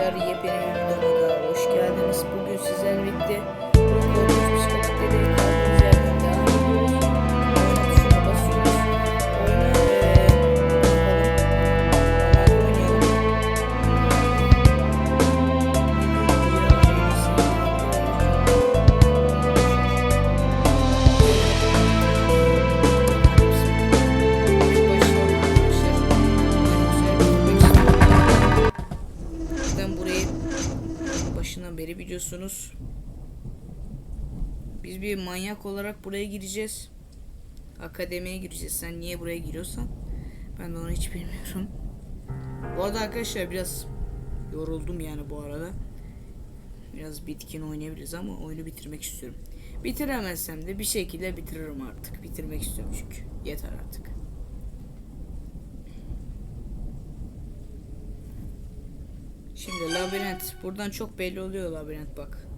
arkadaşlar yepyeni bir videoma hoş geldiniz. Bugün sizlerle birlikte Roblox psikopatları biliyorsunuz. Biz bir manyak olarak buraya gireceğiz. Akademiye gireceğiz. Sen niye buraya giriyorsan ben de onu hiç bilmiyorum. Bu arada arkadaşlar biraz yoruldum yani bu arada. Biraz bitkin oynayabiliriz ama oyunu bitirmek istiyorum. Bitiremezsem de bir şekilde bitiririm artık. Bitirmek istiyorum çünkü. Yeter artık. Şimdi labirent. Buradan çok belli oluyor labirent bak.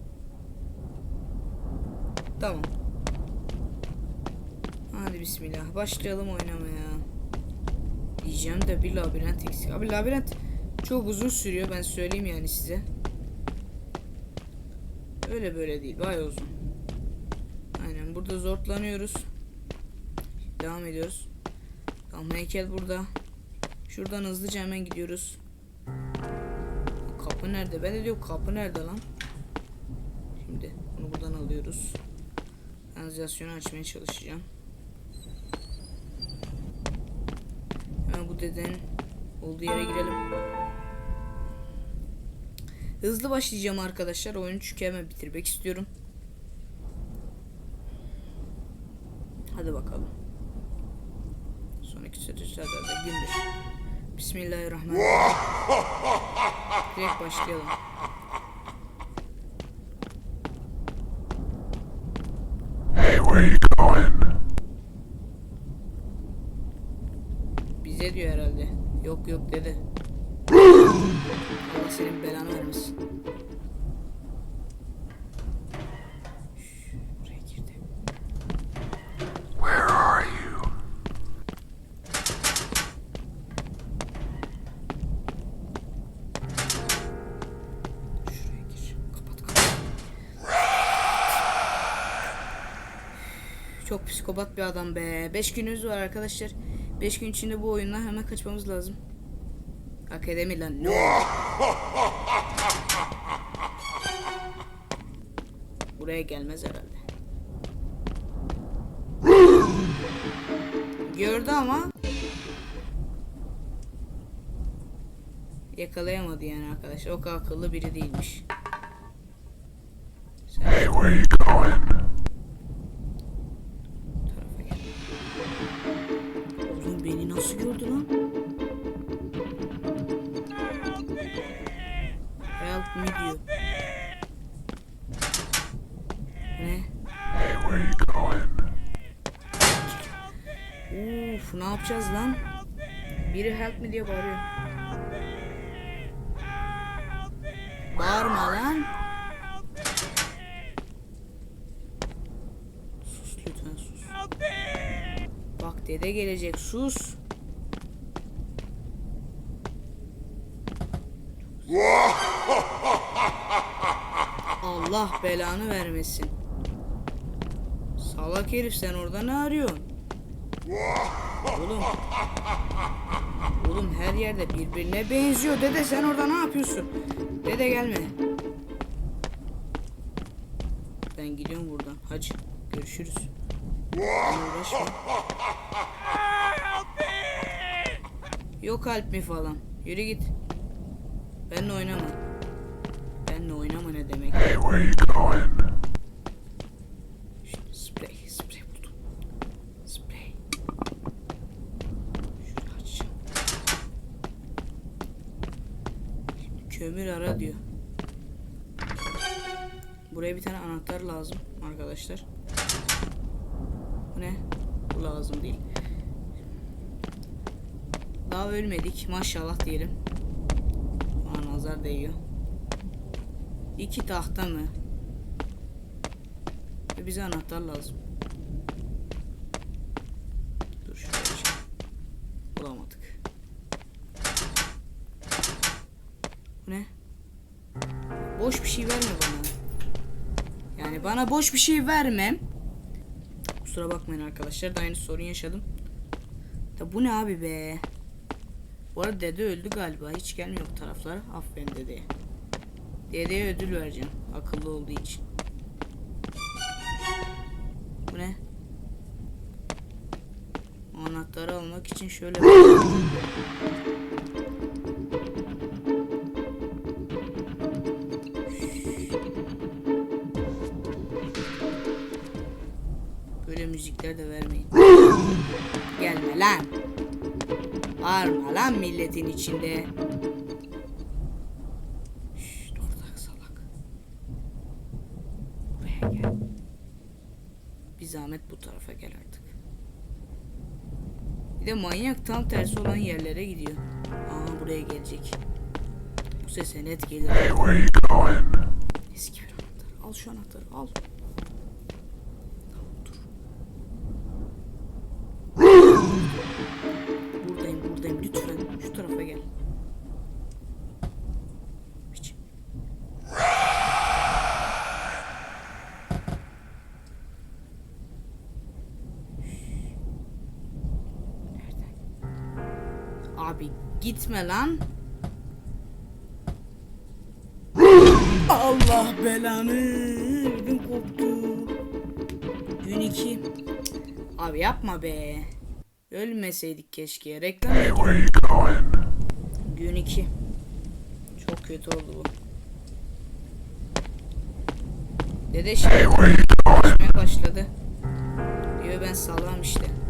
Tamam. Hadi bismillah. Başlayalım oynamaya. Diyeceğim de bir labirent eksik. Abi labirent çok uzun sürüyor ben söyleyeyim yani size. Öyle böyle değil. Bayağı uzun. Aynen burada zorlanıyoruz. Devam ediyoruz. Tamam heykel burada. Şuradan hızlıca hemen gidiyoruz. Kapı nerede? Ben de diyorum kapı nerede lan? Şimdi bunu buradan alıyoruz. Kanalizasyonu açmaya çalışacağım. Hemen bu dedenin olduğu yere girelim. Hızlı başlayacağım arkadaşlar. Oyunu çünkü hemen bitirmek istiyorum. Hadi bakalım. Sonraki süreçlerde de gündür. Bismillahirrahmanirrahim. Direkt başlayalım. Hey, where you going? Bize diyor herhalde. Yok yok dedi. Allah senin belanı vermesin. Şş, Buraya girdi. Where are you? Şuraya gir. Kapat kapat. Çok psikopat bir adam be. 5 günümüz var arkadaşlar. 5 gün içinde bu oyundan hemen kaçmamız lazım. Akademi lan. Ne Buraya gelmez herhalde. Gördü ama yakalayamadı yani arkadaşlar. O akıllı biri değilmiş. Sen Hey, where you going? Uf ne yapacağız lan? Biri help me diye bağırıyor. Bağırma lan. Sus lütfen sus. Bak dede gelecek sus. Allah belanı vermesin. Salak herif sen orada ne arıyorsun? Oğlum. Oğlum her yerde birbirine benziyor. Dede sen orada ne yapıyorsun? Dede gelme. Ben gidiyorum buradan. Hadi görüşürüz. Yok kalp mi falan. Yürü git. Benle oynama. Benle oynama ne demek? Hey, where you going? Şimdi sprey, sprey buldum. Sprey. Şunu açacağım. Şimdi kömür ara diyor. Buraya bir tane anahtar lazım arkadaşlar. Bu ne? Bu lazım değil. Daha ölmedik maşallah diyelim. Bana nazar değiyor. İki tahta mı? Bize anahtar lazım. Bu ne? boş bir şey verme bana. Yani bana boş bir şey verme. Kusura bakmayın arkadaşlar. Da aynı sorun yaşadım. Da bu ne abi be? Bu arada dede öldü galiba. Hiç gelmiyor bu taraflara. Aferin dedeye. Dedeye ödül vereceğim. Akıllı olduğu için. Bu ne? Anahtarı almak için şöyle vermeyin. Gelme lan. Bağırma lan milletin içinde. Şşt ortak salak. Buraya gel. Bir zahmet bu tarafa gel artık. Bir de manyak tam tersi olan yerlere gidiyor. Aa buraya gelecek. Bu sese net gelir. Eski bir anahtar. Al şu anahtarı al. Abi gitme lan. Allah belanı. Ödüm koptu. Gün 2. Abi yapma be. Ölmeseydik keşke. Reklam Hey, where you going? gün 2. Çok kötü oldu bu. Dede şimdi Hey, başladı. Diyor ben salam işte.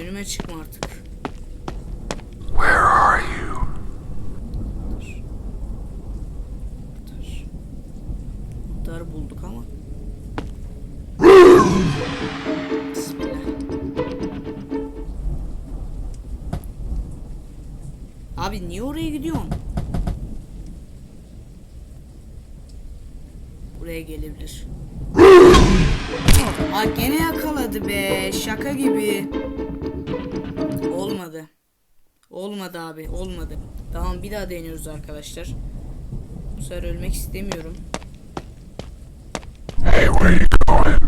Önüme çıkma artık. Where are you? Dur. Dur. Dar bulduk ama. Abi niye oraya gidiyorsun? Buraya gelebilir. Aa gene yakaladı be. Şaka gibi. Olmadı. Olmadı abi olmadı. Tamam bir daha deniyoruz arkadaşlar. Bu sefer ölmek istemiyorum. Hey, where you going?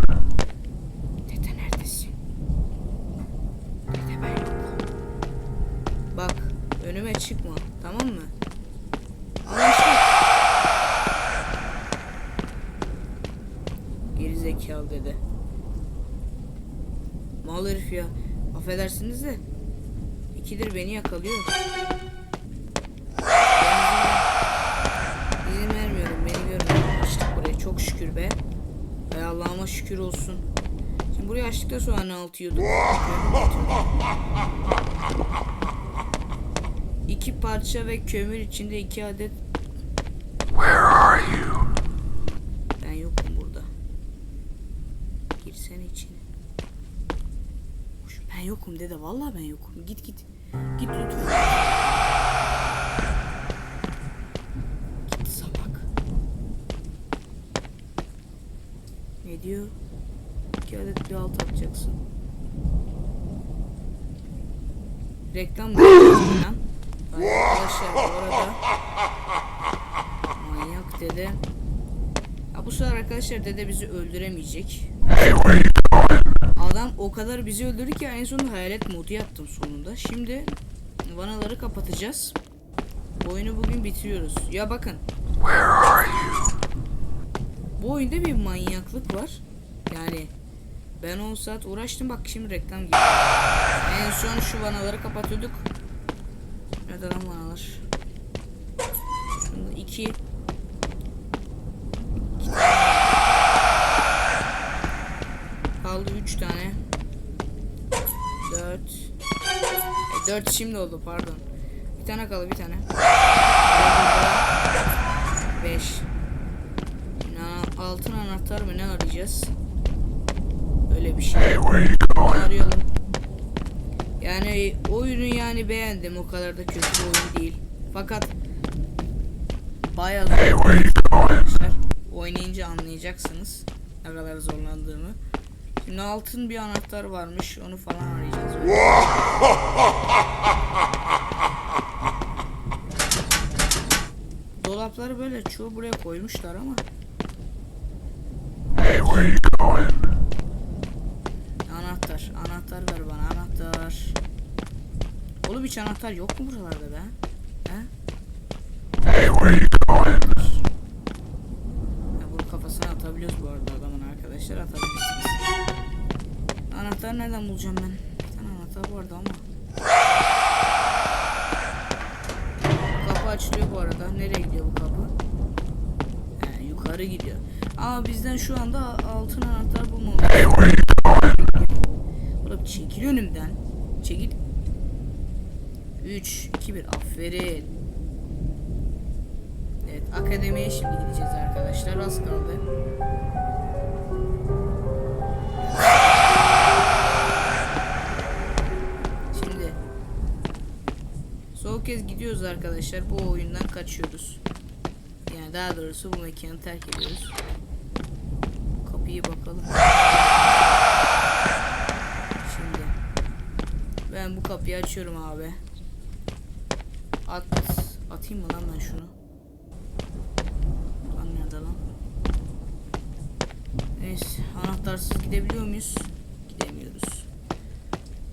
Dede neredesin? Dede ben yok. Bak önüme çıkma tamam mı? Anlaştık. Geri zekalı dede. Mal herif ya. Affedersiniz de. İkidir beni yakalıyor. İzin- vermiyorum. Beni görmüyor. Açtık buraya. Çok şükür be. Hay Allah'ıma şükür olsun. Şimdi burayı açtıktan sonra ne altı yiyorduk? İki parça ve kömür içinde iki adet Where are you? ben yokum burada. Girsene içine. Ben yokum dede vallahi ben yokum. Git git. Git lütfen. Git salak. Ne diyor? İki adet bir alt atacaksın. Reklam mı? Arkadaşlar bu arada manyak dede. Ya bu sefer arkadaşlar dede bizi öldüremeyecek. Hey? Adam o kadar bizi öldürdü ki en sonunda hayalet modu yaptım sonunda. Şimdi vanaları kapatacağız. Oyunu bugün bitiriyoruz. Ya bakın Where are you? bu oyunda bir manyaklık var. Yani ben 10 saat uğraştım bak şimdi reklam gibi. En son şu vanaları kapatıyorduk. Nerede lan vanalar? Şunda 2 Kaldı 3 tane. 4 e, 4 şimdi oldu pardon. Bir tane kaldı bir tane. 5 Altın anahtar mı ne arayacağız? Öyle bir şey. Arayalım. Yani oyunu yani beğendim. O kadar da kötü bir oyun değil. Fakat bayağı Hey. Oynayınca anlayacaksınız ne kadar zorlandığımı. Şimdi altın bir anahtar varmış. Onu falan arayacağız. kitapları böyle çoğu buraya koymuşlar ama Hey, where you going? anahtar. Anahtar ver bana anahtar. Oğlum hiç anahtar yok mu buralarda be? He? Hey, where you going? Ya bunu kafasına atabiliyoruz bu arada adamın arkadaşlar atabilirsiniz. Anahtar nereden bulacağım ben? Tane anahtar vardı ama. Kapı açılıyor bu arada. Nereye gidiyor bu kapı? He, yukarı gidiyor. Ama bizden şu anda altın anahtar bulmamız. Oğlum çekil önümden. Çekil. 3, 2, 1. Aferin. Evet akademiye şimdi gideceğiz arkadaşlar. Az kaldı. Kez gidiyoruz arkadaşlar. Bu oyundan kaçıyoruz. Yani daha doğrusu bu mekanı terk ediyoruz. Kapıyı bakalım. Şimdi ben bu kapıyı açıyorum abi. At atayım mı lan ben şunu? Lan nerede lan? Neyse anahtarsız gidebiliyor muyuz? Gidemiyoruz.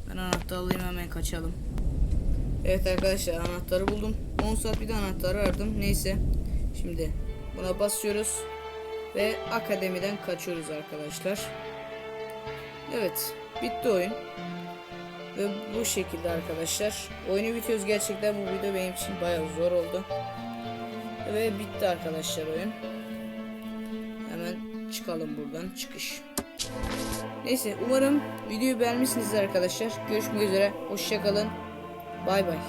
Ben anahtarı alayım hemen kaçalım. Evet arkadaşlar anahtarı buldum. 10 saat bir de anahtarı aradım. Neyse. Şimdi buna basıyoruz. Ve akademiden kaçıyoruz arkadaşlar. Evet. Bitti oyun. Ve bu şekilde arkadaşlar. Oyunu bitiyoruz. Gerçekten bu video benim için bayağı zor oldu. Ve bitti arkadaşlar oyun. Hemen çıkalım buradan. Çıkış. Neyse umarım videoyu beğenmişsinizdir arkadaşlar. Görüşmek üzere. Hoşçakalın. Bay bay.